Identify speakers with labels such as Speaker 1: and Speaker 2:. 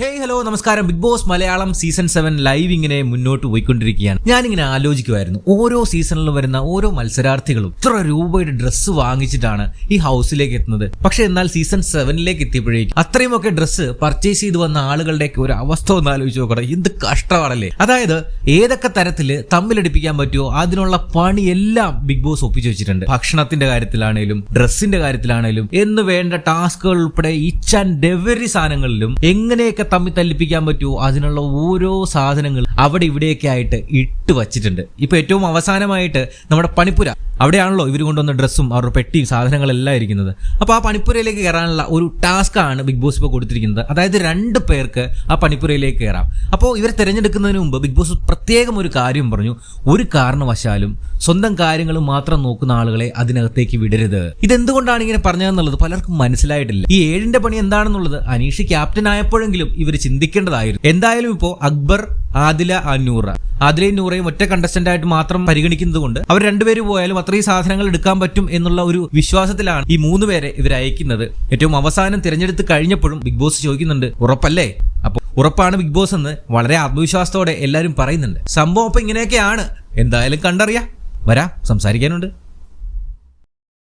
Speaker 1: Hey hello നമസ്കാരം. Big Boss Malayalam season seven live ഇങ്ങനെ മുന്നോട്ട് പോയിക്കൊണ്ടിരിക്കുകയാണ്. ഞാനിങ്ങനെ ആലോചിക്കുമായിരുന്നു ഓരോ സീസണിലും വരുന്ന ഓരോ മത്സരാർത്ഥികളും ഇത്ര രൂപയുടെ ഡ്രസ്സ് വാങ്ങിച്ചിട്ടാണ് ഈ ഹൗസിലേക്ക് എത്തുന്നത്. പക്ഷെ എന്നാൽ സീസൺ സെവനിലേക്ക് എത്തിയപ്പോഴേക്കും അത്രയുമൊക്കെ ഡ്രസ്സ് പർച്ചേസ് ചെയ്ത് വന്ന ആളുകളുടെയൊക്കെ ഒരു അവസ്ഥ ഒന്ന് ആലോചിച്ച് നോക്കണം എന്ത് കഷ്ടമാണല്ലേ അതായത് ഏതൊക്കെ തരത്തിൽ തമ്മിലടിപ്പിക്കാൻ പറ്റുമോ അതിനുള്ള പണിയെല്ലാം ബിഗ് ബോസ് ഒപ്പിച്ചു വെച്ചിട്ടുണ്ട്. ഭക്ഷണത്തിന്റെ കാര്യത്തിലാണേലും ഡ്രസ്സിന്റെ കാര്യത്തിലാണേലും എന്ന് വേണ്ട ടാസ്കുകൾ ഉൾപ്പെടെ ഈച്ച് ആൻഡ് എവറി സാധനങ്ങളിലും എങ്ങനെയൊക്കെ തമ്മിൽ തല്ലിപ്പിക്കാൻ പറ്റുമോ അതിനുള്ള ഓരോ സാധനങ്ങൾ അവിടെ ഇവിടെയൊക്കെ ആയിട്ട് ഇട്ട് വച്ചിട്ടുണ്ട്. ഇപ്പൊ ഏറ്റവും അവസാനമായിട്ട് നമ്മുടെ പണിപ്പുര. അവിടെയാണല്ലോ ഇവർ കൊണ്ടുവന്ന ഡ്രസ്സും അവരുടെ പെട്ടിയും സാധനങ്ങളെല്ലാം ഇരിക്കുന്നത്. അപ്പോൾ ആ പണിപ്പുരയിലേക്ക് കയറാനുള്ള ഒരു ടാസ്ക് ആണ് ബിഗ് ബോസ് ഇപ്പോൾ കൊടുത്തിരിക്കുന്നത്. അതായത് രണ്ട് പേർക്ക് ആ പണിപ്പുരയിലേക്ക് കയറാം. അപ്പോൾ ഇവരെ തിരഞ്ഞെടുക്കുന്നതിന് മുമ്പ് ബിഗ് ബോസ് പ്രത്യേകം ഒരു കാര്യം പറഞ്ഞു. ഒരു കാരണവശാലും സ്വന്തം കാര്യങ്ങൾ മാത്രം നോക്കുന്ന ആളുകളെ അതിനകത്തേക്ക് വിടരുത്. ഇതെന്തുകൊണ്ടാണ് ഇങ്ങനെ പറഞ്ഞതെന്നുള്ളത് പലർക്കും മനസ്സിലായിട്ടില്ല. ഈ ഏഴിന്റെ പണി എന്താണെന്നുള്ളത് അനീഷ് ക്യാപ്റ്റൻ ആയപ്പോഴെങ്കിലും ഇവർ ചിന്തിക്കേണ്ടതായിരുന്നു. എന്തായാലും ഇപ്പോൾ അക്ബർ ആദില അന്നൂറ ആദിലയും നൂറയും ഒറ്റ കണ്ടസ്റ്റന്റ് ആയിട്ട് മാത്രം പരിഗണിക്കുന്നത് കൊണ്ട് അവർ രണ്ടുപേര് പോയാലും അത്രയും സാധനങ്ങൾ എടുക്കാൻ പറ്റും എന്നുള്ള ഒരു വിശ്വാസത്തിലാണ് ഈ മൂന്ന് പേരെ ഇവർ അയക്കുന്നത്. ഏറ്റവും അവസാനം തിരഞ്ഞെടുത്ത് കഴിഞ്ഞപ്പോഴും ബിഗ് ബോസ് ചോദിക്കുന്നുണ്ട് ഉറപ്പല്ലേ? അപ്പോൾ ഉറപ്പാണ് ബിഗ് ബോസ് എന്ന് വളരെ ആത്മവിശ്വാസത്തോടെ എല്ലാവരും പറയുന്നുണ്ട്. സംഭവം അപ്പൊ ഇങ്ങനെയൊക്കെയാണ്. എന്തായാലും കണ്ടറിയാം. വരാം സംസാരിക്കാനുണ്ട്.